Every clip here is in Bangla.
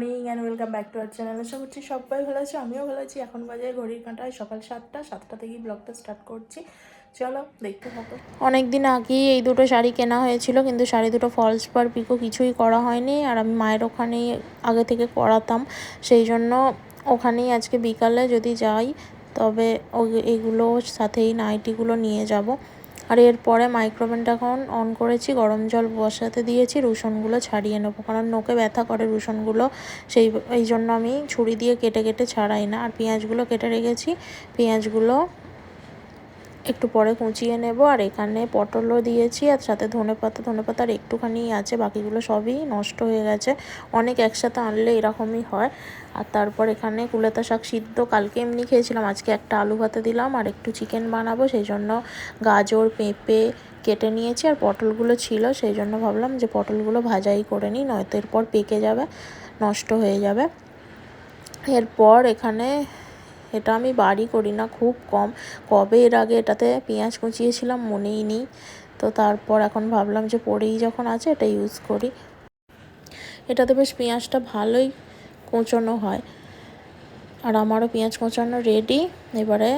Morning and welcome back to our channel আশা করছি সবাই ভালো আছে, আমিও ভালো আছি। এখন বাজে ঘড়ির কাঁটায় সকাল সাতটা সাতটা থেকেই ব্লগটা স্টার্ট করছি। চলো, দেখতে থাকো। অনেক দিন আগেই এই দুটো শাড়ি কেনা হয়েছিল, কিন্তু শাড়ি দুটো ফলস পার পিকো কিছুই করা হয়নি, আর আমি মায়ের ওখানেই আগে থেকে করাতাম। সেই জন্য ওখানেই আজকে বিকালে যদি যাই, তবে এগুলো সাথেই নাইটিগুলো নিয়ে যাব। আর এরপরে মাইক্রোওভেনটা এখন অন করেছি, গরম জল বসাতে দিয়েছি, রসুনগুলো ছাড়িয়ে নেব। কারণ নোকে ব্যথা করে রসুনগুলো, সেই এই জন্য আমি ছুরি দিয়ে কেটে কেটে ছাড়াই না। আর পেঁয়াজগুলো কেটে রেখেছি, পেঁয়াজগুলো একটু পরে কুচিয়ে নেব। আর এখানে পটলও দিয়েছি, আর সাথে ধনে পাতা, ধনে পাতার একটুখানি আছে, বাকিগুলো সবই নষ্ট হয়ে গেছে। অনেক একসাথে আনলে এরকমই হয়। আর তারপর এখানে কুলেতা শাক সিদ্ধ কালকে এমনি খেয়েছিলাম, আজকে একটা আলু ভাতে দিলাম, আর একটু চিকেন বানাবো, সেই জন্য গাজর, পেঁপে কেটে নিয়েছি, আর পটলগুলো ছিল, সেই জন্য ভাবলাম যে পটলগুলো ভাজাই করে নিই, নয়তো এরপর পেকে যাবে, নষ্ট হয়ে যাবে। এরপর এখানে এটা আমি বাড়ি করি না, খুব কম। কবে এর আগে এটাতে পেঁয়াজ কুচিয়েছিলাম মনেই নেই। তো তারপর এখন ভাবলাম যে পরেই যখন আছে এটা ইউজ করি। এটাতে বেশ পেঁয়াজটা ভালোই কোঁচানো হয়। আর আমারও পেঁয়াজ কোঁচানো রেডি এবারে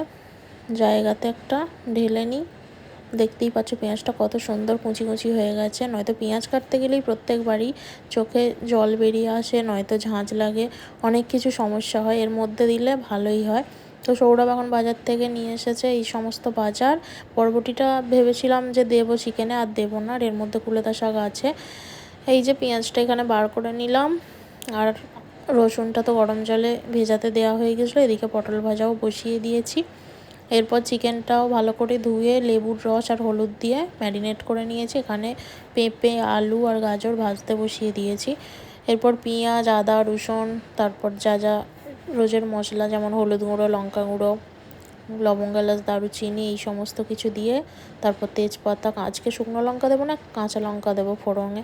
জায়গাতে একটা ঢেলে নিই। দেখতেই পাচ্ছ পেঁয়াজটা কত সুন্দর কুচি কুচি হয়ে গেছে। নয়তো পেঁয়াজ কাটতে গেলেই প্রত্যেকবারই চোখে জল বেরিয়ে আসে, নয়তো ঝাঁঝ লাগে, অনেক কিছু সমস্যা হয়। এর মধ্যে দিলে ভালোই হয়। তো সৌরভ এখন বাজার থেকে নিয়ে এসেছে এই সমস্ত বাজার। পরবর্তীটা ভেবেছিলাম যে দেবো চিকেনে, আর দেবো না, আর এর মধ্যে কুলেতা শাক আছে। এই যে পেঁয়াজটা এখানে বার করে নিলাম, আর রসুনটা তো গরম জলে ভেজাতে দেওয়া হয়ে গেছিল, এদিকে পটল ভাজাও বসিয়ে দিয়েছি। এরপর চিকেনটাও ভালো করে ধুয়ে লেবুর রস আর হলুদ দিয়ে ম্যারিনেট করে নিয়েছি। এখানে পেঁপে, আলু আর গাজর ভাজতে বসিয়ে দিয়েছি। এরপর পেঁয়াজ, আদা, রসুন, তারপর যা যা রোজের মশলা যেমন হলুদ গুঁড়ো, লঙ্কা গুঁড়ো, লবঙ্গ, এলাচ, দারুচিনি এই সমস্ত কিছু দিয়ে তারপর তেজপাতা, আজকে শুকনো লঙ্কা দেবো না, কাঁচা লঙ্কা দেবো ফোড়নে।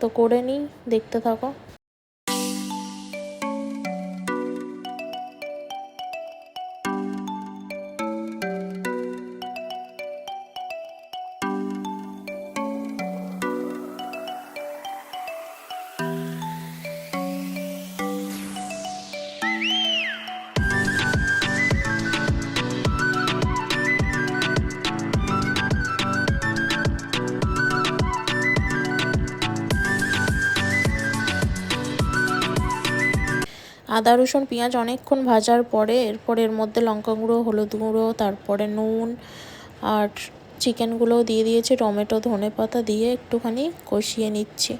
তো করে নিই, দেখতে থাকো। আদা, রসুন, পেঁয়াজ অনেকক্ষণ ভাজার পরে এরপর এর মধ্যে লঙ্কা গুঁড়ো হলুদ গুঁড়ো তারপরে নুন আর চিকেনগুলোও দিয়ে দিয়েছি, টমেটো ধনে পাতা দিয়ে একটুখানি কষিয়ে নিচ্ছি।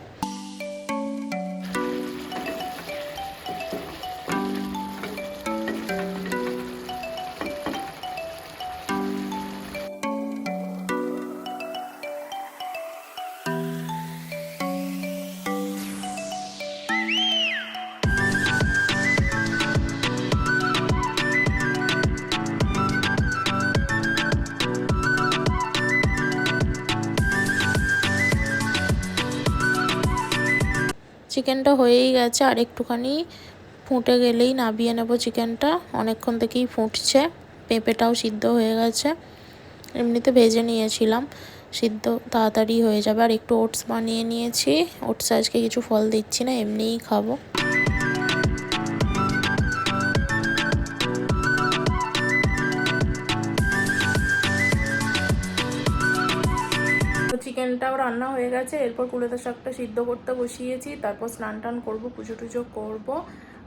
চিকেনটা হয়েই গেছে, আর একটুখানি ফুটে গেলেই নাবিয়ে নেব চিকেনটা। অনেকক্ষণ থেকেই ফুটছে, পেঁপেটাও সিদ্ধ হয়ে গেছে। এমনিতে ভেজে নিয়েছিলাম, সিদ্ধ তাড়াতাড়ি হয়ে যাবে। আর একটু ওটস বানিয়ে নিয়েছি। ওটস আজকে কিছু ফল দিচ্ছি না, এমনিই খাব। চিকেনটাও রান্না হয়ে গেছে। এরপর কুলেতা শাকটা সিদ্ধ করতে বসিয়েছি। তারপর স্নান টান করব, পুজো টুজো করব।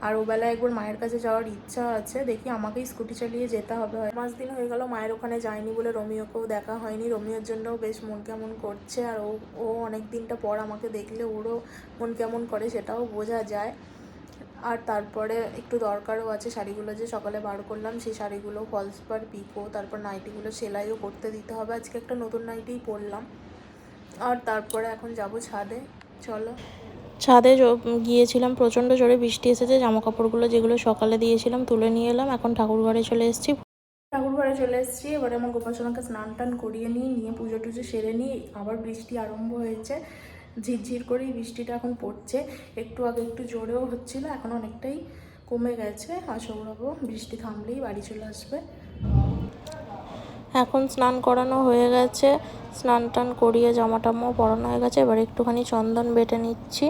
আর ওবেলা একবার মায়ের কাছে যাওয়ার ইচ্ছা আছে। দেখি আমাকেই স্কুটি চালিয়ে যেতে হবে। হয় পাঁচ দিন হয়ে গেল, মায়ের ওখানে যায়নি বলে রোমিওকেও দেখা হয়নি। রোমিওর জন্যও বেশ মন কেমন করছে। আর ও ও অনেক দিনটা পর আমাকে দেখলে ওরও মন কেমন করে, সেটাও বোঝা যায়। আর তারপরে একটু দরকারও আছে। শাড়িগুলো যে সকালে বার করলাম, সেই শাড়িগুলো ফলস পার পিকো, তারপর নাইটিগুলো সেলাইও করতে দিতে হবে। আজকে একটা নতুন নাইটিই পরলাম। আর তারপরে এখন যাব ছাদে চলো। ছাদে গিয়েছিলাম প্রচণ্ড জোরে বৃষ্টি এসেছে জামা কাপড়গুলো যেগুলো সকালে দিয়েছিলাম তুলে নিয়ে এলাম এখন ঠাকুর ঘরে চলে এসেছি। ঠাকুর ঘরে চলে এসেছি এবারে আমার গোপালসোনাকে স্নান টান করিয়ে নিই নিয়ে পুজো টুজো সেরে নিই আবার বৃষ্টি আরম্ভ হয়েছে ঝিরঝির করেই বৃষ্টিটা এখন পড়ছে একটু আগে একটু জোরেও হচ্ছিল এখন অনেকটাই কমে গেছে আর সৌরভও বৃষ্টি থামলেই বাড়ি চলে আসবে। এখন স্নান করানো হয়ে গেছে। স্নান টান করিয়ে জামা টামাও পরানো হয়ে গেছে। এবার একটুখানি চন্দন বেটে নিচ্ছি।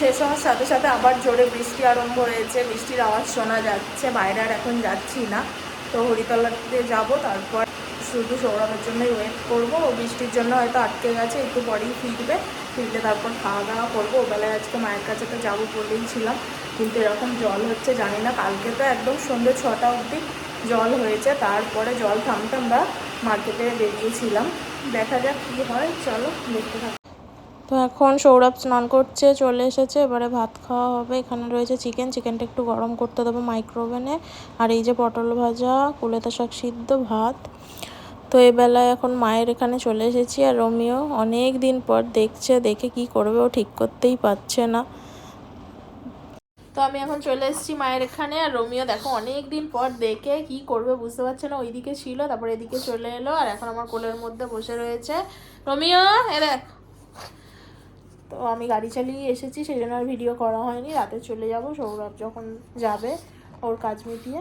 শেষ হওয়ার সাথে সাথে আবার জোরে বৃষ্টি আরম্ভ হয়েছে। বৃষ্টির আওয়াজ শোনা যাচ্ছে। বাইরে আর এখন যাচ্ছি না। তো হরিতলাতে যাব, তারপর শুধু সৌরভের জন্যই ওয়েট করব। ও বৃষ্টির জন্য হয়তো আটকে গেছে, একটু পরেই ফিরবে। ফিরলে তারপর খাওয়া দাওয়া করব। ওবেলায় আজকে মায়ের কাছে তো যাব বলেই ছিলাম। কিন্তু এরকম জল হচ্ছে, জানি না। কালকে তো একদম সন্ধ্যে ছটা অবধি জল হয়েছে। তারপরে জল থামতে আমরা মার্কেটে বেরিয়েছিলাম। দেখা যাক কী হয়। চলো দেখতে থাকো। তো এখন সৌরভ স্নান করছে, চলে এসেছে। এবারে ভাত খাওয়া হবে। এখানে রয়েছে চিকেন চিকেনটা একটু গরম করতে দেবো মাইক্রোওভেনে আর এই যে পটল ভাজা, কুলেতা শাক সিদ্ধ, ভাত। তো এই বেলায় এখন মায়ের এখানে চলে এসেছি। আর রোমিও অনেক দিন পর দেখছে, দেখে কি করবে, ও ঠিক করতেই পারছে না। তো আমি এখন চলে এসেছি মায়ের এখানে। আর রোমিও দেখো অনেক দিন পর দেখে কি করবে বুঝতে পারছে না। ওইদিকে ছিল, তারপর এদিকে চলে এলো। আর এখন আমার কোলের মধ্যে বসে রয়েছে। রোমিও, এ দেখ। তো আমি গাড়ি চালিয়ে এসেছি সেই জন্য আর ভিডিও করা হয়নি। রাতে চলে যাব, সৌরভ যখন যাবে ওর কাজ মিটিয়ে।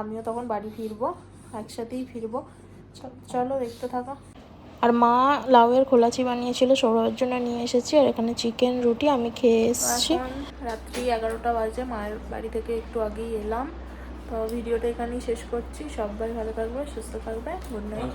আমিও তখন বাড়ি ফিরবো, একসাথেই ফিরবো। চলো দেখতে থাকো। আর মা লাউয়ের খোলাচি বানিয়েছিল, সৌরভের জন্য নিয়ে এসেছি। আর এখানে চিকেন রুটি আমি খেয়ে এসেছি। রাত্রি এগারোটা বাজে, মায়ের বাড়ি থেকে একটু আগেই এলাম। তো ভিডিওটা এখানেই শেষ করছি। সবাই ভালো থাকবে, সুস্থ থাকবে। Good night